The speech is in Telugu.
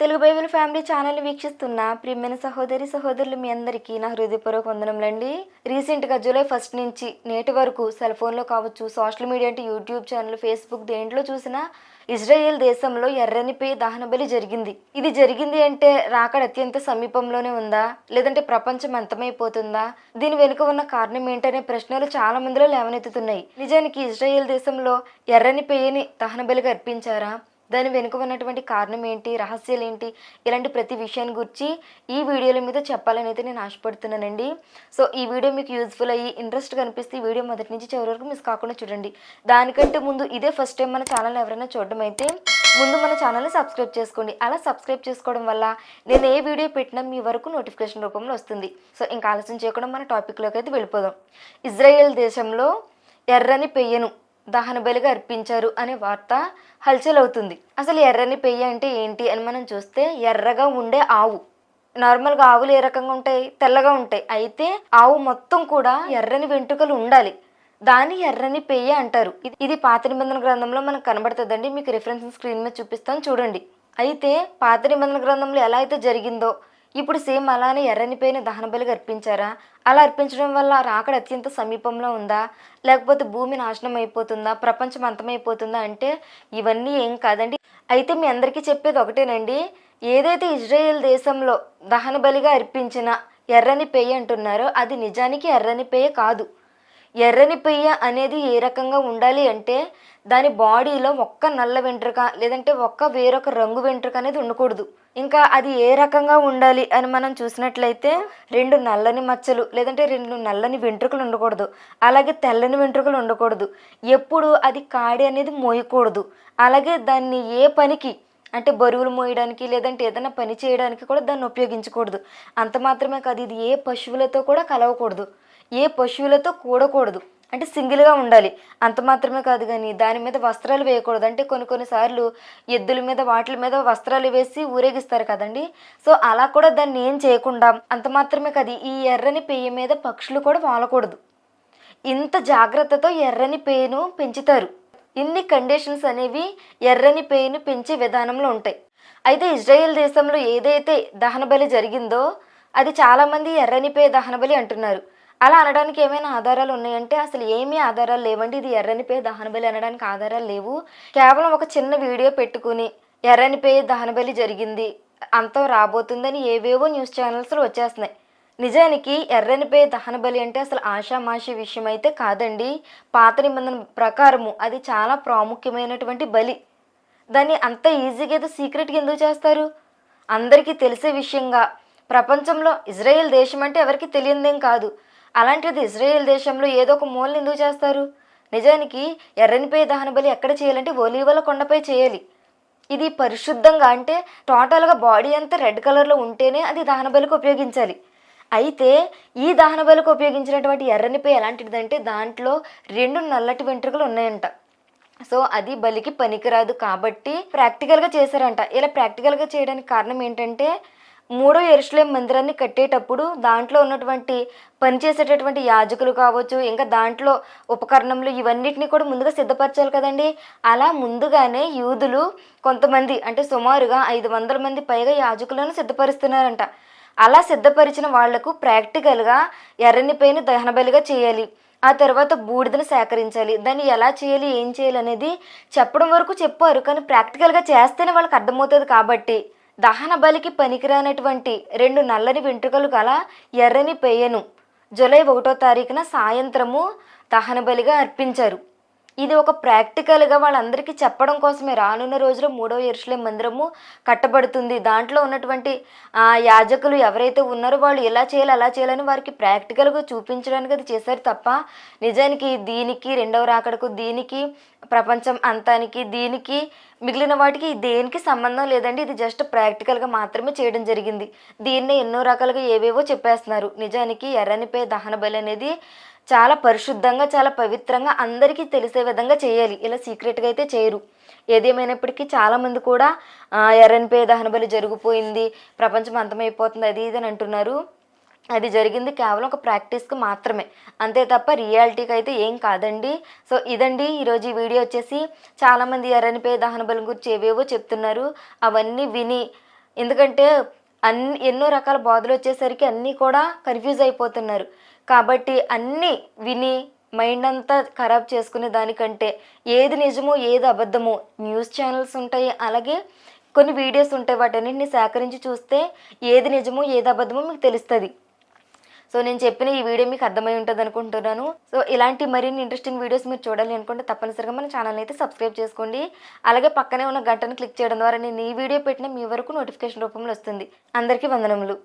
తెలుగు బైబిల్ ఫ్యామిలీ ఛానల్ వీక్షిస్తున్న ప్రియమైన సహోదరి సహోదరులు మీ అందరికీ నా హృదయపూర్వక వందనములండి. రీసెంట్గా జూలై ఫస్ట్ నుంచి నేటి వరకు సెల్ ఫోన్లో కావచ్చు సోషల్ మీడియా అంటే యూట్యూబ్ ఛానల్ ఫేస్బుక్ దేంట్లో చూసినా ఇజ్రాయెల్ దేశంలో ఎర్రనిపై దహన బలి జరిగింది. ఇది జరిగింది అంటే రాకడ అత్యంత సమీపంలోనే ఉందా? లేదంటే ప్రపంచం అంతమైపోతుందా? దీని వెనుక ఉన్న కారణం ఏంటనే ప్రశ్నలు చాలా మందిలో లేవనెత్తుతున్నాయి. నిజానికి ఇజ్రాయెల్ దేశంలో ఎర్రని పేయని దహన బలిగా అర్పించారా? దాని వెనుక ఉన్నటువంటి కారణం ఏంటి? రహస్యాలు ఏంటి? ఇలాంటి ప్రతి విషయాన్ని గురించి ఈ వీడియోల మీద చెప్పాలని అయితే నేను ఆశపడుతున్నానండి. సో ఈ వీడియో మీకు యూజ్ఫుల్ అయ్యి ఇంట్రెస్ట్ కనిపిస్తే ఈ వీడియో మొదటి నుంచి చివరి వరకు మిస్ కాకుండా చూడండి. దానికంటే ముందు ఇదే ఫస్ట్ టైం మన ఛానల్ ఎవరైనా చూడడం అయితే ముందు మన ఛానల్ని సబ్స్క్రైబ్ చేసుకోండి. అలా సబ్స్క్రైబ్ చేసుకోవడం వల్ల నేను ఏ వీడియో పెట్టినా మీ వరకు నోటిఫికేషన్ రూపంలో వస్తుంది. సో ఇంకా ఆలస్యం చేయకుండా మన టాపిక్లోకి అయితే వెళ్ళిపోదాం. ఇజ్రాయెల్ దేశంలో ఎర్రని పెయ్యను. దహన బలిగా అర్పించారు అనే వార్త హల్చల్ అవుతుంది అసలు ఎర్రని పెయ్య అంటే ఏంటి అని మనం చూస్తే ఎర్రగా ఉండే ఆవు. నార్మల్గా ఆవులు ఏ రకంగా ఉంటాయి? తెల్లగా ఉంటాయి. అయితే ఆవు మొత్తం కూడా ఎర్రని వెంట్రుకలు ఉండాలి. దాన్ని ఎర్రని పెయ్య అంటారు. ఇది ఇది పాత నిబంధన గ్రంథంలో మనకు కనబడుతుందండి. మీకు రిఫరెన్స్ స్క్రీన్ మీద చూపిస్తాను. చూడండి. అయితే పాత నిబంధన గ్రంథంలో ఎలా అయితే జరిగిందో ఇప్పుడు సేమ్ అలానే ఎర్రని పైన దహన బలిగా అర్పించారా? అలా అర్పించడం వల్ల రాకడ అత్యంత సమీపంలో ఉందా? లేకపోతే భూమి నాశనం అయిపోతుందా? ప్రపంచం అంతమైపోతుందా అంటే ఇవన్నీ ఏం కాదండి. అయితే మీ అందరికీ చెప్పేది ఒకటేనండి. ఏదైతే ఇజ్రాయెల్ దేశంలో దహన బలిగా అర్పించిన ఎర్రని పేయ అంటున్నారో అది నిజానికి ఎర్రని పేయ కాదు. ఎర్రని పెయ్య అనేది ఏ రకంగా ఉండాలి అంటే దాని బాడీలో ఒక్క నల్ల వెంట్రుక లేదంటే ఒక్క వేరొక రంగు వెంట్రుక అనేది ఉండకూడదు. ఇంకా అది ఏ రకంగా ఉండాలి అని మనం చూసినట్లయితే రెండు నల్లని మచ్చలు లేదంటే రెండు నల్లని వెంట్రుకలు ఉండకూడదు. అలాగే తెల్లని వెంట్రుకలు ఉండకూడదు. ఎప్పుడు అది కాడి అనేది మోయకూడదు. అలాగే దాన్ని ఏ పనికి అంటే బరువులు మోయడానికి లేదంటే ఏదైనా పని చేయడానికి కూడా దాన్ని ఉపయోగించకూడదు. అంత మాత్రమే కాదు ఇది ఏ పశువులతో కూడా కలవకూడదు. ఏ పశువులతో కూడకూడదు. అంటే సింగిల్గా ఉండాలి. అంత మాత్రమే కాదు కానీ దాని మీద వస్త్రాలు వేయకూడదు. అంటే కొన్ని కొన్నిసార్లు ఎద్దుల మీద వాటిల మీద వస్త్రాలు వేసి ఊరేగిస్తారు కదండి. సో అలా కూడా దాన్ని ఏం చేయకుండా అంత మాత్రమే కాదు ఈ ఎర్రని పెయ్య మీద పక్షులు కూడా వాలకూడదు. ఇంత జాగ్రత్తతో ఎర్రని పేను పెంచుతారు. ఇన్ని కండిషన్స్ అనేవి ఎర్రని పేను పెంచే విధానంలో ఉంటాయి. అయితే ఇజ్రాయెల్ దేశంలో ఏదైతే దహనబలి జరిగిందో అది చాలామంది ఎర్రని పే దహనబలి అంటున్నారు. అలా అనడానికి ఏమైనా ఆధారాలు ఉన్నాయంటే అసలు ఏమీ ఆధారాలు లేవండి. ఇది ఎర్రని దహనబలి అనడానికి ఆధారాలు లేవు. కేవలం ఒక చిన్న వీడియో పెట్టుకుని ఎర్రని దహనబలి జరిగింది. అంతం రాబోతుందని ఏవేవో న్యూస్ ఛానల్స్లో వచ్చేస్తున్నాయి. నిజానికి ఎర్రనిపై దహన బలి అంటే అసలు ఆషామాషి విషయం అయితే కాదండి. పాత నిబంధన ప్రకారము అది చాలా ప్రాముఖ్యమైనటువంటి బలి. దాన్ని అంత ఈజీగా ఏదో సీక్రెట్గా ఎందుకు చేస్తారు? అందరికీ తెలిసే విషయంగా. ప్రపంచంలో ఇజ్రాయెల్ దేశం అంటే ఎవరికి తెలియదేం కాదు. అలాంటిది ఇజ్రాయెల్ దేశంలో ఏదో ఒక మూలని ఎందుకు చేస్తారు? నిజానికి ఎర్రనిపై దహన బలి ఎక్కడ చేయాలంటే ఒలీవల కొండపై చేయాలి. ఇది పరిశుద్ధంగా అంటే టోటల్గా బాడీ అంతా రెడ్ కలర్లో ఉంటేనే అది దహన బలికి ఉపయోగించాలి. అయితే ఈ దహన బలికి ఉపయోగించినటువంటి ఎర్రనిపై ఎలాంటిదంటే దాంట్లో రెండు నల్లటి వెంట్రుకలు ఉన్నాయంట. సో అది బలికి పనికిరాదు కాబట్టి ప్రాక్టికల్గా చేశారంట. ఇలా ప్రాక్టికల్గా చేయడానికి కారణం ఏంటంటే మూడో ఎరుసలేం మందిరాన్ని కట్టేటప్పుడు దాంట్లో ఉన్నటువంటి పనిచేసేటటువంటి యాజకులు కావచ్చు ఇంకా దాంట్లో ఉపకరణములు ఇవన్నిటిని కూడా ముందుగా సిద్ధపరచాలి కదండి. అలా ముందుగానే యూదులు కొంతమంది అంటే సుమారుగా ఐదు వందల మంది పైగా యాజకులను సిద్ధపరుస్తున్నారంట. అలా సిద్ధపరిచిన వాళ్ళకు ప్రాక్టికల్గా ఎర్రని పైన దహన బలిగా చేయాలి. ఆ తర్వాత బూడిదను సేకరించాలి. దాన్ని ఎలా చేయాలి ఏం చేయాలి అనేది చెప్పడం వరకు చెప్పారు. కానీ ప్రాక్టికల్గా చేస్తేనే వాళ్ళకి అర్థమవుతుంది కాబట్టి. దహన బలికి పనికిరానటువంటి రెండు నల్లని వెంట్రుకలు గల ఎర్రని పెయ్యను జూలై ఒకటో తారీఖున సాయంత్రము దహన బలిగా అర్పించారు. ఇది ఒక ప్రాక్టికల్గా వాళ్ళందరికీ చెప్పడం కోసమే. రానున్న రోజులో మూడవ ఎరుసలేం మందిరము కట్టబడుతుంది. దాంట్లో ఉన్నటువంటి ఆ యాజకులు ఎవరైతే ఉన్నారో వాళ్ళు ఎలా చేయాలి అలా చేయాలని వారికి ప్రాక్టికల్గా చూపించడానికి అది చేశారు తప్ప నిజానికి దీనికి రెండవ రాకడకు దీనికి ప్రపంచం అంతానికి దీనికి మిగిలిన వాటికి దేనికి సంబంధం లేదండి. ఇది జస్ట్ ప్రాక్టికల్గా మాత్రమే చేయడం జరిగింది. దీన్నే ఎన్నో రకాలుగా ఏవేవో చెప్పేస్తున్నారు. నిజానికి ఎర్రనిపై దహన బలి అనేది చాలా పరిశుద్ధంగా చాలా పవిత్రంగా అందరికీ తెలిసే విధంగా చేయాలి. ఇలా సీక్రెట్గా అయితే చేయరు. ఏదేమైనప్పటికీ చాలామంది కూడా ఎర్రనిపే దహన బలి జరిగిపోయింది ప్రపంచం అంతమైపోతుంది అది ఇది అని అంటున్నారు. అది జరిగింది కేవలం ఒక ప్రాక్టీస్కి మాత్రమే. అంతే తప్ప రియాలిటీకి అయితే ఏం కాదండి. సో ఇదండి ఈరోజు ఈ వీడియో వచ్చేసి చాలామంది ఎర్రనిపే దహన బలం గురించి ఏవేవో చెప్తున్నారు. అవన్నీ విని ఎందుకంటే అన్ని ఎన్నో రకాల బాధలు వచ్చేసరికి అన్నీ కూడా కన్ఫ్యూజ్ అయిపోతున్నారు. కాబట్టి అన్నీ విని మైండ్ అంతా ఖరాబ్ చేసుకునే దానికంటే ఏది నిజమో ఏది అబద్ధమో న్యూస్ ఛానల్స్ ఉంటాయి. అలాగే కొన్ని వీడియోస్ ఉంటాయి. వాటన్నింటిని సేకరించి చూస్తే ఏది నిజమో ఏది అబద్ధమో మీకు తెలుస్తుంది. సో నేను చెప్పిన ఈ వీడియో మీకు అర్థమై ఉంటుంది అనుకుంటున్నాను. సో ఇలాంటి మరిన్ని ఇంట్రెస్టింగ్ వీడియోస్ మీరు చూడాలి అనుకుంటే తప్పనిసరిగా మన ఛానల్ అయితే సబ్స్క్రైబ్ చేసుకోండి. అలాగే పక్కనే ఉన్న గంటను క్లిక్ చేయడం ద్వారా నేను ఈ వీడియో పెట్టిన మీ వరకు నోటిఫికేషన్ రూపంలో వస్తుంది. అందరికీ వందనములు.